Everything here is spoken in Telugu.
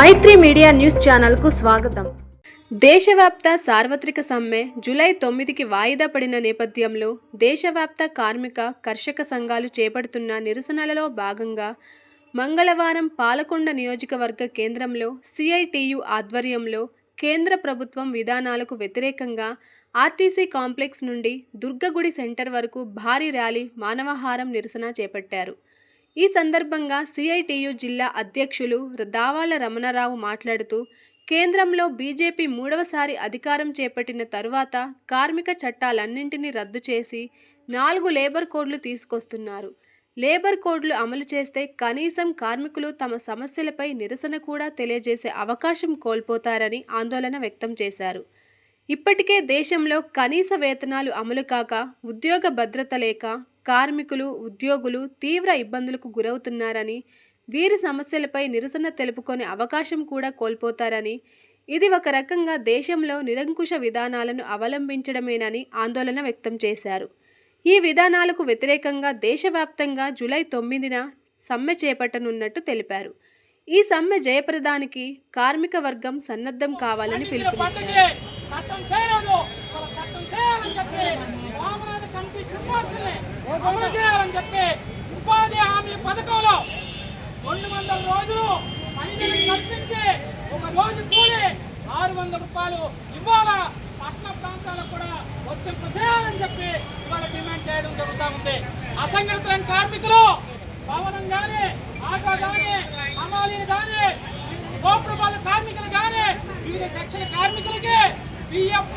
మైత్రి మీడియా న్యూస్ ఛానల్కు స్వాగతం. దేశవ్యాప్త సార్వత్రిక సమ్మె జూలై తొమ్మిదికి వాయిదా పడిన నేపథ్యంలో దేశవ్యాప్త కార్మిక కర్షక సంఘాలు చేపడుతున్న నిరసనలలో భాగంగా మంగళవారం పాలకొండ నియోజకవర్గ కేంద్రంలో సిఐటియు ఆధ్వర్యంలో కేంద్ర ప్రభుత్వం విధానాలకు వ్యతిరేకంగా ఆర్టీసీ కాంప్లెక్స్ నుండి దుర్గగుడి సెంటర్ వరకు భారీ ర్యాలీ మానవహారం నిరసన చేపట్టారు. ఈ సందర్భంగా సిఐటియు జిల్లా అధ్యక్షులు దావాల రమణరావు మాట్లాడుతూ కేంద్రంలో బీజేపీ మూడవసారి అధికారం చేపట్టిన తరువాత కార్మిక చట్టాలన్నింటినీ రద్దు చేసి నాలుగు లేబర్ కోడ్లు తీసుకొస్తున్నారు. లేబర్ కోడ్లు అమలు చేస్తే కనీసం కార్మికులు తమ సమస్యలపై నిరసన కూడా తెలియజేసే అవకాశం కోల్పోతారని ఆందోళన వ్యక్తం చేశారు. ఇప్పటికే దేశంలో కనీస వేతనాలు అమలు కాక ఉద్యోగ భద్రత లేక కార్మికులు ఉద్యోగులు తీవ్ర ఇబ్బందులకు గురవుతున్నారని వీరి సమస్యలపై నిరసన తెలుపుకొని అవకాశం కూడా కోల్పోతారని ఇది ఒక రకంగా దేశంలో నిరంకుశ విధానాలను అవలంబించడమేనని ఆందోళన వ్యక్తం చేశారు. ఈ విధానాలకు వ్యతిరేకంగా దేశవ్యాప్తంగా జూలై తొమ్మిదిన సమ్మె చేపట్టనున్నట్టు తెలిపారు. ఈ సమ్మె జయప్రదానికి కార్మిక వర్గం సన్నద్ధం కావాలని పిలుపునిచ్చారు. అమలు చేయాలని చెప్పి ఉపాధి హామీ పథకంలో రెండు వందల రోజులు పనిదినం కల్పించి ఒక రోజు కూలి ఆరు వందల రూపాయలు ఇవ్వాలా పట్టణ ప్రాంతాలకు కూడా వర్తింపు చేయాలని చెప్పి ఇవాళ డిమాండ్ చేయడం జరుగుతూ ఉంది. అసంఘటిత కార్మికులు భవనం కానీ ఆటో కానీ హమాలీలు కానీ గోపురపాల కార్మికులు కానీ వివిధ సెక్షన్ కార్మికులకి పిఎఫ్